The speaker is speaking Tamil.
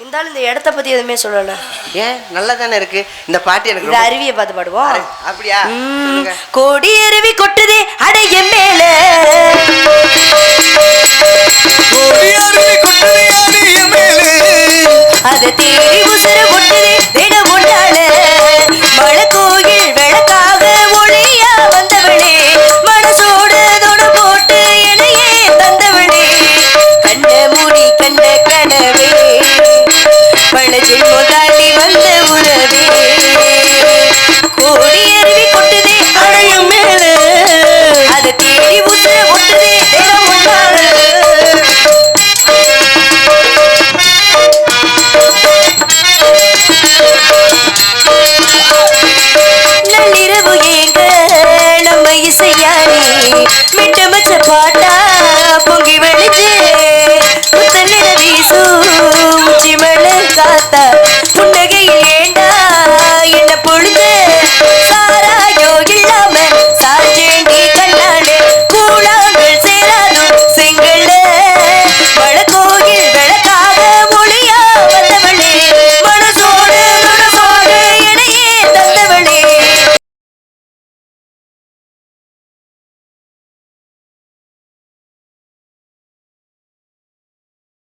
இருந்தாலும் இந்த இடத்த பத்தி எதுவுமே சொல்லல. ஏன்? நல்லா தானே இருக்கு. இந்த பாட்டு எனக்கு இந்த அருவியை பார்த்து பாடுவோம். அப்படியா. கோடி அருவி கொட்டுதே மேல. யாரு என் மேலே. அதை தேடி கொட்ட பழஜி முதலி வந்த உறவே. கூடி அருவி கொட்டுதே. அணையும் மேல. அதை தேடி ஊத்து ஒட்டுதே. நள்ளிரவு ஏங்க நம்ம இசையானி மிட்ட மச்ச பாட்டா பொங்கி வழிஞ்சு. புத்தனிட வீசு உச்சி மழை got that.